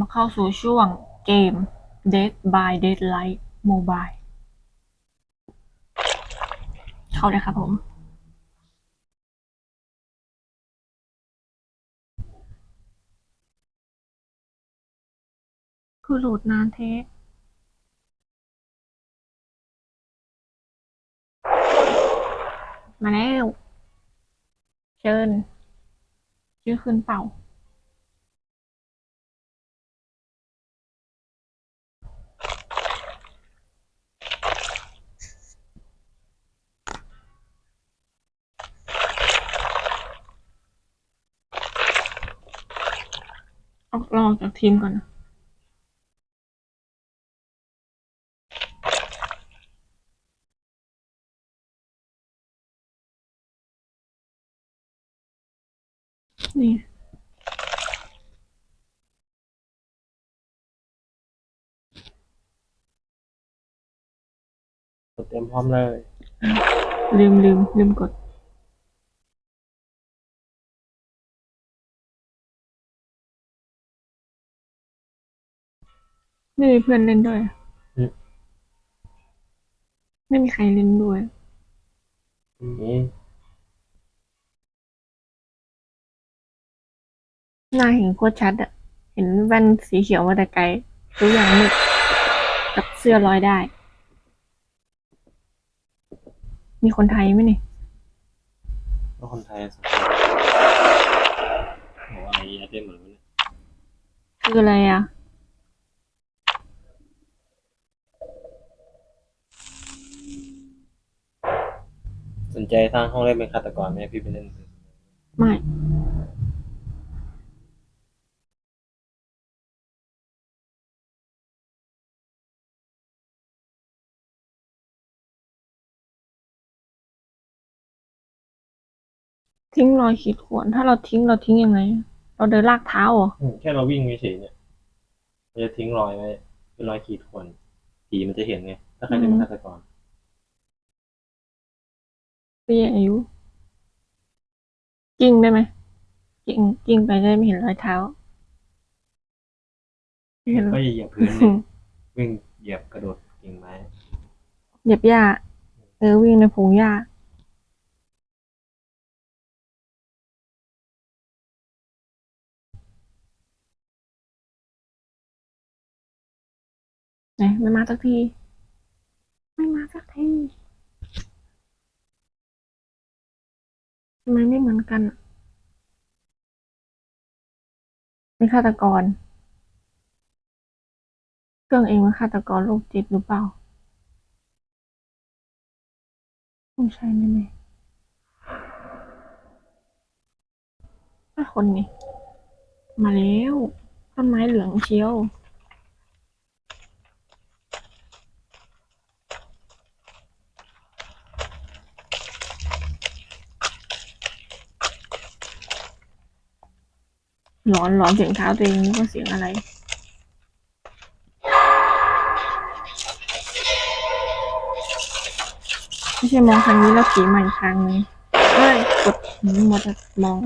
มาเข้าสู่ช่วงเกม Dead by Deadlight Mobile เข้าเลยครับผม คือโหลดนานเทสมาแล้ว เชิญ ชื่อคืนเป่า ออกเราออกจากทีมก่อนนะนี่กดเตรียมพร้อมเลย ลืมลืมลืมกด ไม่มีเพื่อนเล่นด้วย อืม ไม่มีใครเล่นด้วย นี่หน้าเห็นโคตรชัดอะเห็นแว่นสีเขียวมาแต่ไกลทุกอย่างมืดกับเสื้อลอยได้ มีคนไทยไหมนี่ก็คนไทยสุดโอ้อะไรอะเต็มหมดเลยเนี่ยคืออะไรอะ นใจสร้างห้องเล่นเป็นฆาตกรไหมพี่ไปเล่นไม่ ทิ้งรอยขีดข่วน ถ้าเราทิ้งเราทิ้งยังไง เราเดินลากเท้าเหรอ อืมแค่เราวิ่งเฉยๆเนี่ยเราจะทิ้งรอยไว้เป็นรอยขีดข่วนผีมันจะเห็นไง ถ้าใครเป็นฆาตกร พี่อายุกิ้งได้ไหมกิ้งกิ้งไปได้ไม่เห็นรอยเท้าไม่เห็นก็อย่าเหยียบพื้นเนี่ยวิ่งเหยียบกระโดดกิ่งไม้เหยียบหญ้าเออวิ่งในพงหญ้าไหนไม่มาสักที ไม่มาสักทีทำ ไมไม่เหมือนกันเป็นฆาตกร เครื่องเองเป็นฆาตกรโรคจิตหรือเปล่าไม่ใช่แน่ๆถ้คนนี่มาแล้ว ต้นไม้เหลืองเชียว หลอนหลอนเสียงเท้าตัวเองนึกว่าเสียงอะไร ไม่ใช่มองทางนี้แล้วผีมาอีกทางนึงเฮ้ยกดหืมหมดมอง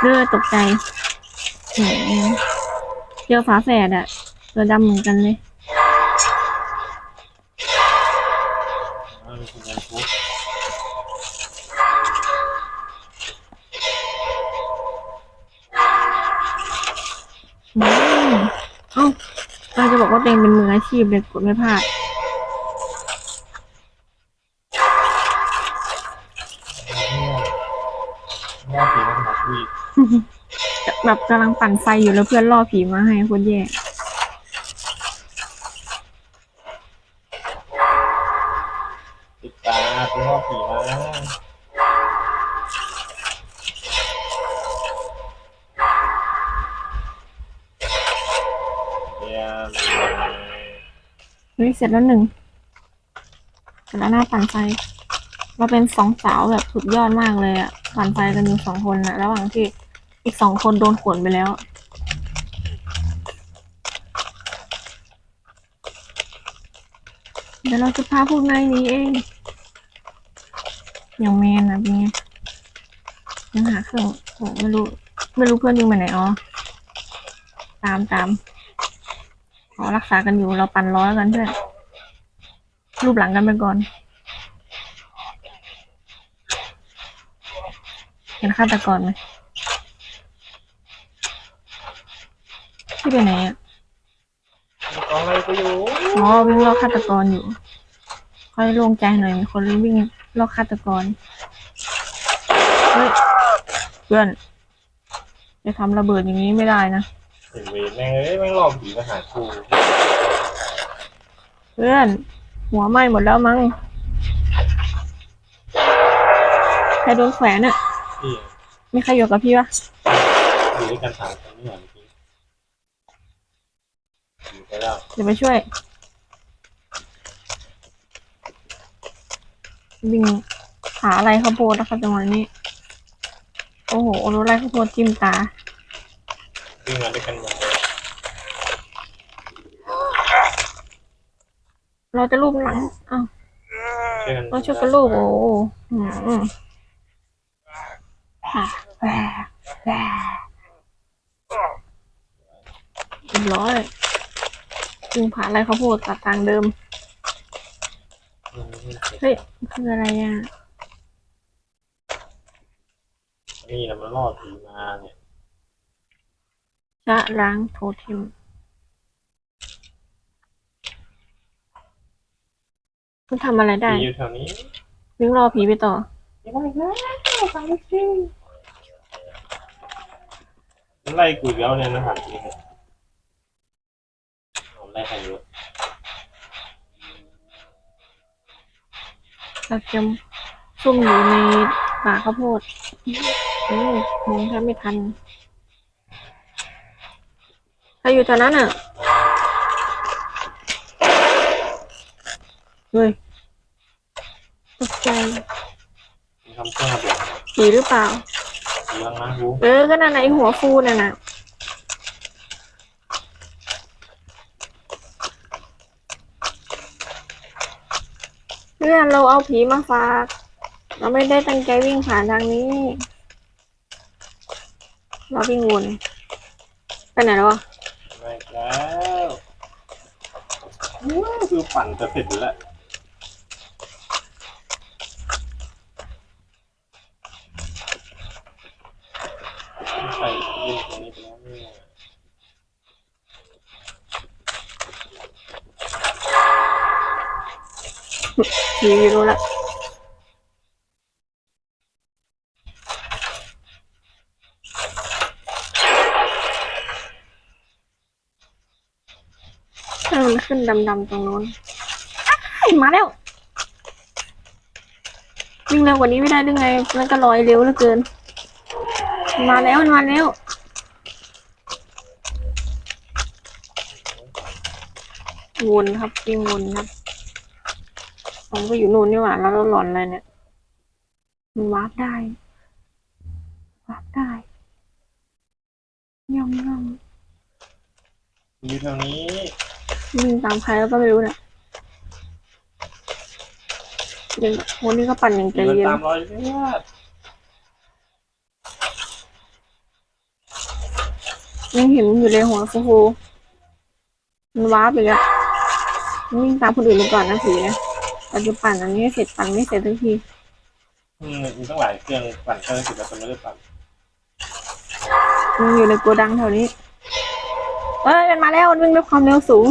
เลือตกใจแหมเจอฝาแฝดอะตัวดำเหมือนกันเลย เราจะบอกว่าตัวเองเป็นมืออาชีพเลยกดไม่พลาดรอบผีมันมาคุยแบบกำลังปั่นไฟอยู่แล้วเพื่อนล่อผีมาให้โคนแย่ติดตาเป็นรอบผีมา เฮ้ยเสร็จแล้วหนึ่งเสร็จแล้วหน้าปั่นไฟ เราเป็นสองสาวแบบสุดยอดมากเลยอะปั่นไฟกันอยู่สองคนนะระหว่างที่อีกสองคนโดนขวนไปแล้วเดี๋ยวเราจะพาพวกนายนี้เอง อย่างแมนนะเป็นไงยังหาเครื่องโหไม่รู้ ไม่รู้เพื่อนยิงไปไหนอ๋อ ตามตาม อ๋อรักษากันอยู่เราปั่นร้อยกันเพื่อนรูปหลังกันไปก่อน เห็นฆาตกรไหมที่ไปไหนอะมีกองอะไรก็อยู่อ๋อวิ่งลอกฆาตกรอยู่ ค่อยโล่งใจหน่อยมีคนวิ่งลอกฆาตกรเฮ้ยเพื่อนจะทำระเบิดอย่างนี้ไม่ได้นะ เห็นเวรแม่งเอ้ยแม่งหลอกผีมาหากูเพื่อน หัวไหม้หมดแล้วมั้งใครโดนแขวนอะพี่มีใครอยู่กับพี่ปะอยู่ด้วยกันสามคนนี่เหรอเมื่อกี้อยู่ไปแล้วเดี๋ยวไปช่วยวิ่งหาอะไรข้าวโพดนะครับจังหวะนี้ โอ้โหรู้อะไรข้าวโพดจิ้มตา วิ่งมาด้วยกันหมดเลยเราจะรูปหลังอ้าวช่วยกันเราช่วยกันรูปโอ้โหอืมอืมแหะแหะแหะเรียบร้อยจึงผ่านอะไรเขาวโพดตัดทางเดิม อืมเฮ้ยคืออะไรอะ นี่นะมันล่อผีมาเนี่ย จะล้างโทเทมคุณทำอะไรได้ ผีอยู่แถวนี้วิ่งรอผีไปต่อยังไงนะฟังไม่จริงมันไล่กูอีกแล้วเนี่ยนะถามจริงเหรอเอาไล่ใครเยอะเราจะซุ่มอยู่ในป่าข้าวโพดอืมมองแทบไม่ทันใคร อยู่แถวนั้นอะ เฮ้ยตกใจมีทำเครื่องระเบิดผีหรือเปล่าผีข้างล่างกูเออ ก็นั่นไหนะไอ้หัวฟูน่ะนะเพื่อนเราเอาผีมาฝาก เราไม่ได้ตั้งใจวิ่งผ่านทางนี้ เราวิ่งวนไปไหนแล้ววะไป แล้วว้าวคือปั่นจะเสร็จแล้ว ใส่ยิงตรงนี้ไปแล้วเนี่ยผีรู้ละถ้ามันขึ้น ดำๆตรงนู้นมาแล้ว วิ่งเร็วกว่านี้ไม่ได้หรือไง มันก็ลอยเร็วเหลือเกิน มาแล้วมันมาแล้ววนครับวิ่งวนครับผมก็อยู่นู่นนี่หว่าแล้วเราหลอนอะไรเนี่ย มันวาร์ปได้วาร์ปได้ย่องย่องอยู่แถวนี้ วิ่งตามใครแล้วก็ไม่รู้เนี่ยเด็กคนนี้ก็ปั่นอย่างใจมันเย็นตามรอยเลือดยังเห็นอยู่เลยหัวฟูฟูมันวาร์ปอีกอะมันวิ่งตามคนอื่นไปก่อนนะผีเนี่ยเราจะปั่นอันนี้ให้เสร็จปั่นไม่เสร็จทุกทีอืมมีตั้งหลายเครื่องปั่นเครื่องสิบแล้วคนไม่ได้ปั่นมันอยู่ในโกดังแถวนี้เอ้ยมันมาแล้วมันวิ่งด้วยความเร็วสูง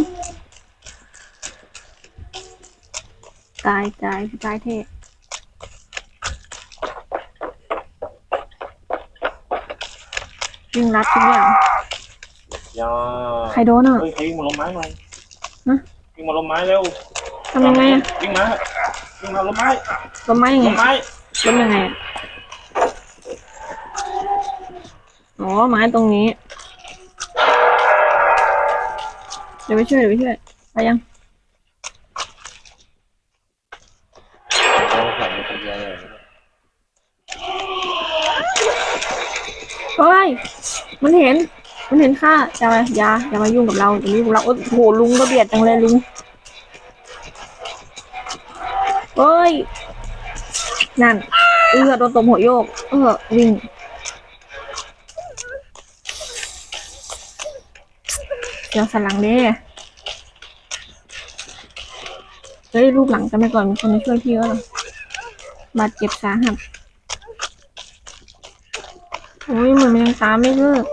ตายตายตายเท่วิ่งรัดทุกอย่างย่อใครโดนอะ เฮ้ยใครวิ่งมาล้มไม้หน่อยฮะ วิ่งมาล้มไม้เร็วทำยังไงอะวิ่งมาวิ่งมาล้มไม้ล้มไม้ยังไงล้มไม้ล้มยังไงอะอ๋อไม้ตรงนี้ เดี๋ยวไปช่วยเดี๋ยวไปช่วยไปยัง มันเห็น มันเห็นข้าอย่าอย่าอย่ามายุ่งกับเราอย่ามายุ่งกัเราโอ้โหลุงก็เบียดจังเลยลุงเฮ้ย นั่น เอือโดนตบหัวโยก เออวิ่งเดี๋ยวสลังเด้เฮ้ยรูปหลังจะไม่ก่อนมีคนมาช่วยพี่ก็หรอบาดเจ็บสาหัสโอ้ยเหมือนมันยังตามไม่เลิก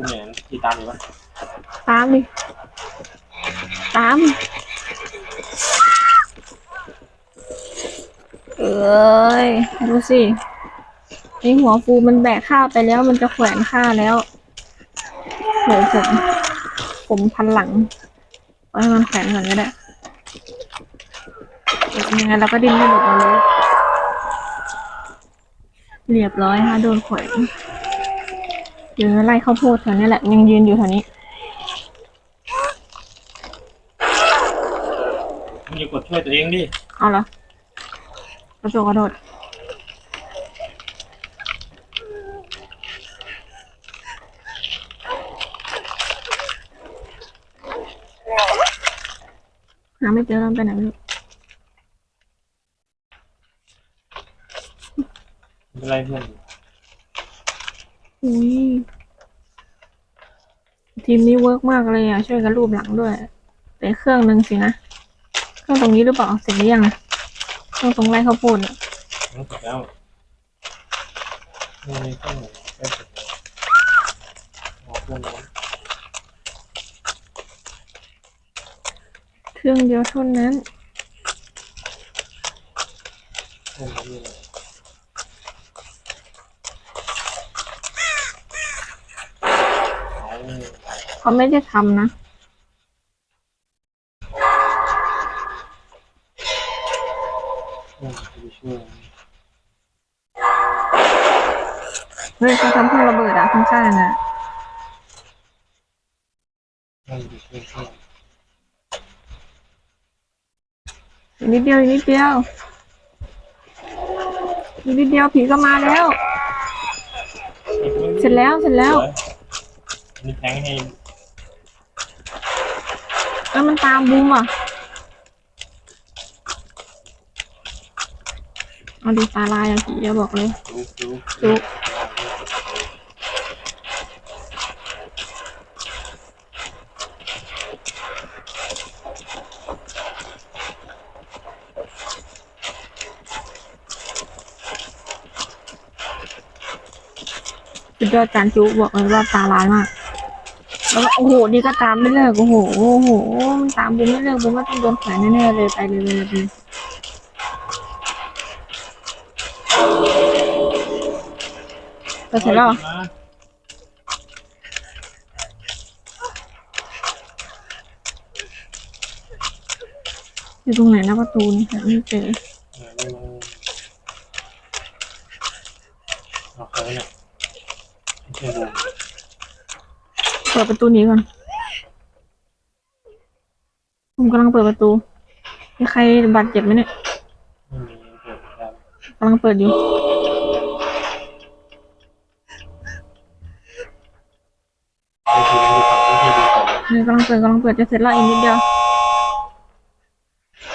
ผู้เหม็นที่ตามอยู่ปะตามดิตาม เอ้ยดูสินี่หัวฟูมันแบกข้าวไปแล้วมันจะแขวนข้าแล้วโหผมผมพันหลังไว้มันแขวนก่อนก็ได้เดี๋ยวยังไงเราก็ดิ้นไม่หลุดเอาเลยเรียบร้อยฮะโดนแขวน ยืนไล่ข้าวโพดแถวนี้แหละยังยืนอยู่แถวนี้มึงอย่ากดช่วยตัวเองดิเอาเหรอกระโดดกระโดดหาไม่เจอแล้วมันไปไหนไม่รู้ไม่เป็นไรเพื่อน อุ้ยทีมนี้เวิร์กมากเลยอะ ช่วยกันรูปหลังด้วยแต่เครื่องหนึ่งสินะ เครื่องตรงนี้หรือเปล่าเสร็จหรือยังอะเครื่องตรงไร่ข้าวโพดอะน้องเสร็จแล้วนี่นี่ต้องใกล้เสร็จแล้วเอาเพื่อนน้องเครื่องเดียวเท่านั้นเพื่อนน้องอยู่ไหน เขาไม่ได้ทำนะเพื่อนจะไปช่วยเฮ้ยเขาทำเครื่องระเบิดอะข้างๆอะเพื่อนะอนอีกนิดเดียวอีกนิดเดียวอีกนิดเดียวผีก็มาแล้ว เสร็จแล้วเสร็จแล้ว มีแทงให้เอ้ยมันตามบูมอะเอาดูตาลายอะผีอย่าบอกเลย จุ๊บจุ๊บจุ๊บสุดยอดจานจุบอกเลยว่าตาลายมาก แล้วก็โอ้โห นี่ก็ตามไม่เลิก โอ้โห โอ้โห มันตามบูมไม่เลิกบูมก็ต้องโดนแขวนแน่ๆเลย ไปเลยเลยเลยไปเสร็จแล้วอยู่ตรงไหนนะประตูนี่หาไม่เจอเออนี่มันเอาใครเนี่ยไม่ใช่บูม เปิดประตูหนี้ก่อน ผมกำลังเปิดประตูมีใครบาดเจ็บไหมเนี่ยกำลังเปิดอยู่ไอ้ทีมอยู่ฝั่งที่ดีก่อนนี่กำลังเปิดกำลังเปิดจะเสร็จแล้วอีกนิดเดียว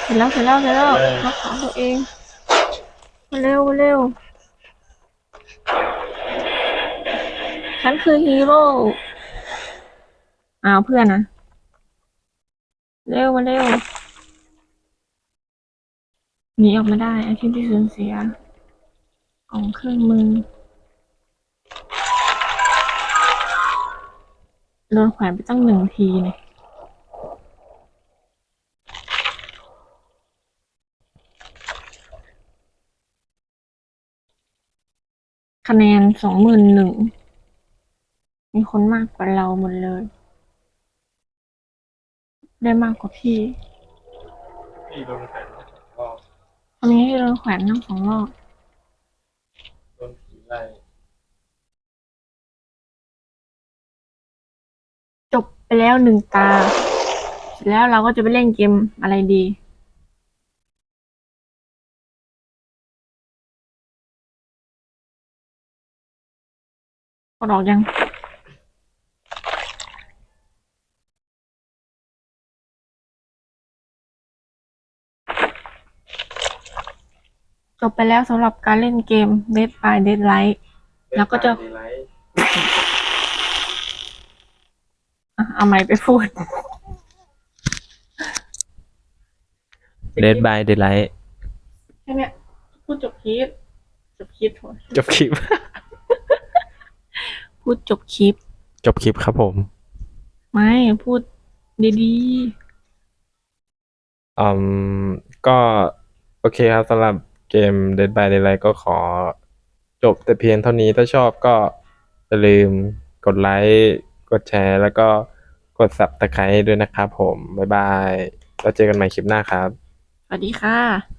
เสร็จแล้วเสร็จแล้วเสร็จแล้วรักษาตัวเองมาเร็วมาเร็ว ฉันคือฮีโร่ อ้าวเพื่อนนะ เร็วมาเร็วหนีออกมาได้ อาชีพที่สูญเสียกล่องเครื่องมือโดนแขวนไปตั้งหนึ่งทีเนี่ยคะแนนสองหมื่นหนึ่ง มีคนมากกว่าเราหมดเลย ได้มากกว่าพี่พี่โดนแขวนก็ตอนนี้ให้เราแขวนทั้งสองรอบโดนผีไล่จบไปแล้วหนึ่งตา เสร็จแล้วเราก็จะไปเล่นเกมอะไรดี กดออกยัง จบไปแล้วสำหรับการเล่นเกม Dead by Daylight แล้วก็จะเอาไม้ไปพูด Dead by Daylight ใช่ไหมพูดจบคลิป จบคลิปโถจบคลิป พูดจบคลิป จบคลิปครับผม ไม่พูดดีอืมก็ โอเคครับสำหรับ เกม Dead by Daylight ก็ขอจบแต่เพียงเท่านี้ถ้าชอบก็อย่าลืมกดไลค์กดแชร์แล้วก็กด Subscribe ด้วยนะครับผม บ๊ายบาย แล้วเจอกันใหม่คลิปหน้าครับ สวัสดีค่ะ